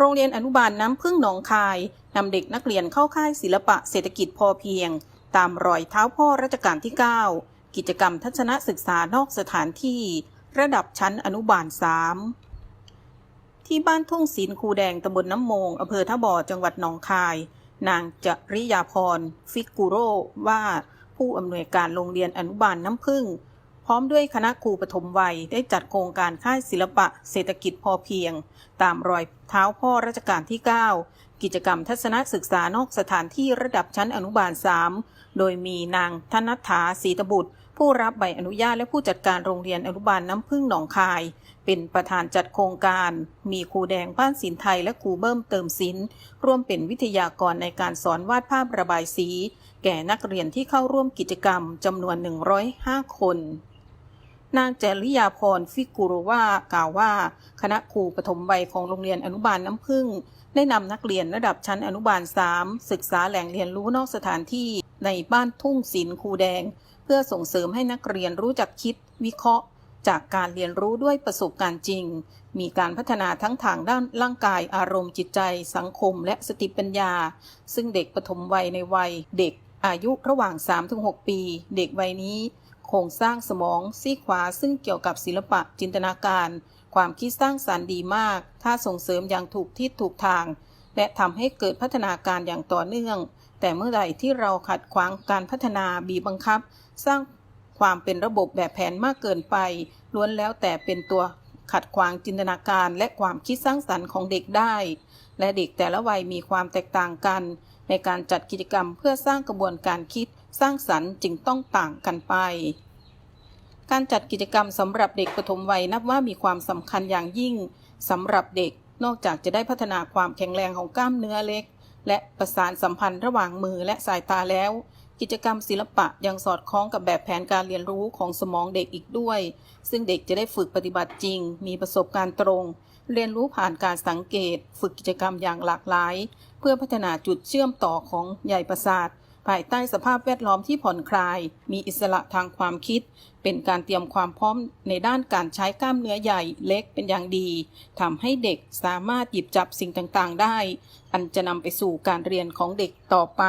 โรงเรียนอนุบาลน้ำพึ่งหนองคายนำเด็กนักเรียนเข้าค่ายศิลปะเศรษฐกิจพอเพียง ตามรอยเท้าพ่อรัชกาลที่ 9 กิจกรรมทัศนศึกษานอกสถานที่ ระดับชั้นอนุบาล 3 ที่บ้านทุ่งศิลคูแดงตำบลน้ำมงอำเภอท่าบ่อจังหวัดหนองคาย นางจริยาพร ฟิกกูโรว่า ผู้อำนวยการโรงเรียนอนุบาลน้ำพึ่ง พร้อมด้วยคณะครูปฐมวัยได้จัดโครงการค่ายศิลปะเศรษฐกิจพอเพียง ตามรอยเท้าพ่อรัชกาลที่ 9 กิจกรรมทัศนศึกษานอกสถานที่ระดับชั้นอนุบาล 3 โดยมีนางธนัฐฐาศรีตบุตร ผู้รับใบอนุญาตและผู้จัดการโรงเรียนอนุบาลน้ำพึ่งหนองคาย เป็นประธานจัดโครงการ มีครูแดงบ้านศิลป์ไทยและครูเบิ้มเติมศิลป์ร่วมเป็นวิทยากรในการสอนวาดภาพระบายสี แก่นักเรียนที่เข้าร่วมกิจกรรมจำนวน 105 คน นางจริยาพรฟิกูโรวากล่าวว่า คณะครูปฐมวัยของโรงเรียนอนุบาลน้ำพึ่ง ได้นำนักเรียนระดับชั้นอนุบาล 3 ศึกษาแหล่งเรียนรู้นอกสถานที่ในบ้านทุ่งศิลครูแดง เพื่อส่งเสริมให้นักเรียนรู้จักคิด วิเคราะห์ จากการเรียนรู้ด้วยประสบการณ์จริง มีการพัฒนาทั้งทางด้านร่างกายอารมณ์จิตใจ สังคม และสติปัญญา ซึ่งเด็กปฐมวัยในวัย เด็กอายุระหว่าง 3-6 ปี เด็กวัยนี้ โครงสร้างสมองซีขวาซึ่งเกี่ยวกับศิลปะจินตนาการ ความคิดสร้างสารรค์ดีมาก ถ้าส่งเสริมอย่างถูกทิศถูกทาง และทำให้เกิดพัฒนาการอย่างต่อเนื่อง แต่เมื่อใดที่เราขัดขวางการพัฒนาบีบังคับ สร้างความเป็นระบบแบบแผนมากเกินไป ล้วนแล้วแต่เป็นตัวขัดขวางจินตนาการและความคิดสร้างสรรค์ของเด็กได้ และเด็กแต่ละวัยมีความแตกต่างกัน ในการจัดกิจกรรมเพื่อสร้างกระบวนการคิด สร้างสรรค์จึงต้องต่างกันไป การจัดกิจกรรมสำหรับเด็กปฐมวัยนับว่ามีความสำคัญอย่างยิ่งสำหรับเด็กนอกจากจะได้พัฒนาความแข็งแรงของกล้ามเนื้อเล็ก และประสานสัมพันธ์ระหว่างมือและสายตาแล้ว กิจกรรมศิลปะยังสอดคล้องกับแบบแผนการเรียนรู้ของสมองเด็กอีกด้วย ซึ่งเด็กจะได้ฝึกปฏิบัติจริง มีประสบการณ์ตรง เรียนรู้ผ่านการสังเกต ฝึกกิจกรรมอย่างหลากหลาย เพื่อพัฒนาจุดเชื่อมต่อของใยประสาท ภายใต้สภาพแวดล้อมที่ผ่อนคลาย มีอิสระทางความคิด เป็นการเตรียมความพร้อมในด้านการใช้กล้ามเนื้อใหญ่เล็กเป็นอย่างดีทำให้เด็กสามารถหยิบจับสิ่งต่างๆ ได้ อันจะนำไปสู่การเรียนของเด็กต่อไป